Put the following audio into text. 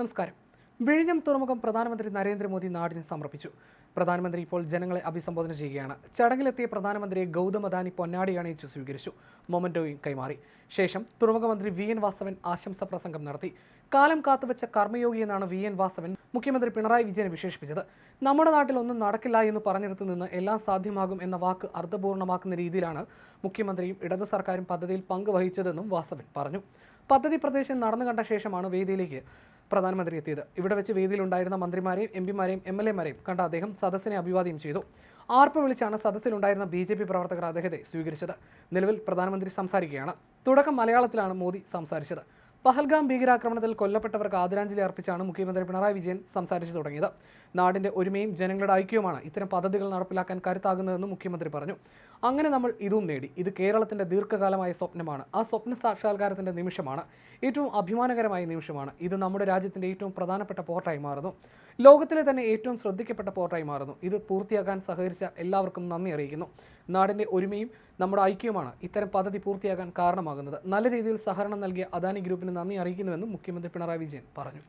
നമസ്കാരം. വിഴിഞ്ഞം തുറമുഖം പ്രധാനമന്ത്രി നരേന്ദ്രമോദി നാടിന് സമർപ്പിച്ചു. പ്രധാനമന്ത്രി ഇപ്പോൾ ജനങ്ങളെ അഭിസംബോധന ചെയ്യുകയാണ്. ചടങ്ങിലെത്തിയ പ്രധാനമന്ത്രിയെ ഗൗതം അദാനി പൊന്നാടി അണിയിച്ചു സ്വീകരിച്ചു. മൊമന്റോയും കൈമാറി. ശേഷം തുറമുഖ മന്ത്രി വി. എൻ. വാസവൻ ആശംസ പ്രസംഗം നടത്തി. കാലം കാത്തുവെച്ച കർമ്മയോഗി എന്നാണ് വി. എൻ. വാസവൻ മുഖ്യമന്ത്രി പിണറായി വിജയനെ വിശേഷിപ്പിച്ചത്. നമ്മുടെ നാട്ടിൽ ഒന്നും നടക്കില്ല എന്ന് പറഞ്ഞിടത്തു നിന്ന് എല്ലാം സാധ്യമാകും എന്ന വാക്ക് അർത്ഥപൂർണമാക്കുന്ന രീതിയിലാണ് മുഖ്യമന്ത്രിയും ഇടത് സർക്കാരും പദ്ധതിയിൽ പങ്കുവഹിച്ചതെന്നും വാസവൻ പറഞ്ഞു. പദ്ധതി പ്രദേശം നടന്നു കണ്ട ശേഷമാണ് വേദിയിലേക്ക് പ്രധാനമന്ത്രി എത്തിയത് ഇവിടെ വെച്ച് വേദിയിലുണ്ടായിരുന്ന മന്ത്രിമാരെയും എം പിമാരെയും എം എൽ എമാരെയും കണ്ട അദ്ദേഹം സദസ്സിനെ അഭിവാദ്യം ചെയ്തു. ആർപ്പ് വിളിച്ചാണ് സദസ്സിലുണ്ടായിരുന്ന ബി ജെ പി പ്രവർത്തകർ അദ്ദേഹത്തെ സ്വീകരിച്ചത്. നിലവിൽ പ്രധാനമന്ത്രി സംസാരിക്കുകയാണ്. തുടക്കം മലയാളത്തിലാണ് മോദി സംസാരിച്ചത്. പഹൽഗാം ഭീകരാക്രമണത്തിൽ കൊല്ലപ്പെട്ടവർക്ക് ആദരാഞ്ജലി അർപ്പിച്ചാണ് മുഖ്യമന്ത്രി പിണറായി വിജയൻ സംസാരിച്ചു തുടങ്ങിയത്. നാടിന്റെ ഒരുമയും ജനങ്ങളുടെ ഐക്യവുമാണ് ഇത്തരം പദ്ധതികൾ നടപ്പിലാക്കാൻ കരുത്താകുന്നതെന്ന് മുഖ്യമന്ത്രി പറഞ്ഞു. അങ്ങനെ നമ്മൾ ഇതും നേടി. ഇത് കേരളത്തിന്റെ ദീർഘകാലമായ സ്വപ്നമാണ്. ആ സ്വപ്ന സാക്ഷാത്കാരത്തിന്റെ നിമിഷമാണ്. ഏറ്റവും അഭിമാനകരമായ നിമിഷമാണ്. ഇത് നമ്മുടെ രാജ്യത്തിന്റെ ഏറ്റവും പ്രധാനപ്പെട്ട പോർട്ടായി മാറുന്നു. ലോകത്തിലെ തന്നെ ഏറ്റവും ശ്രദ്ധിക്കപ്പെട്ട പോർട്ടായി മാറുന്നു. ഇത് പൂർത്തിയാക്കാൻ സഹകരിച്ച എല്ലാവർക്കും നന്ദി അറിയിക്കുന്നു. നാടിന്റെ ഒരുമയും നമ്മുടെ ഐക്യവുമാണ് ഇത്തരം പദ്ധതി പൂർത്തിയാക്കാൻ കാരണമാകുന്നത്. നല്ല രീതിയിൽ സഹകരണം നൽകിയ അദാനി ഗ്രൂപ്പിന് നന്ദി അറിയിക്കുന്നുവെന്നും മുഖ്യമന്ത്രി പിണറായി വിജയൻ പറഞ്ഞു.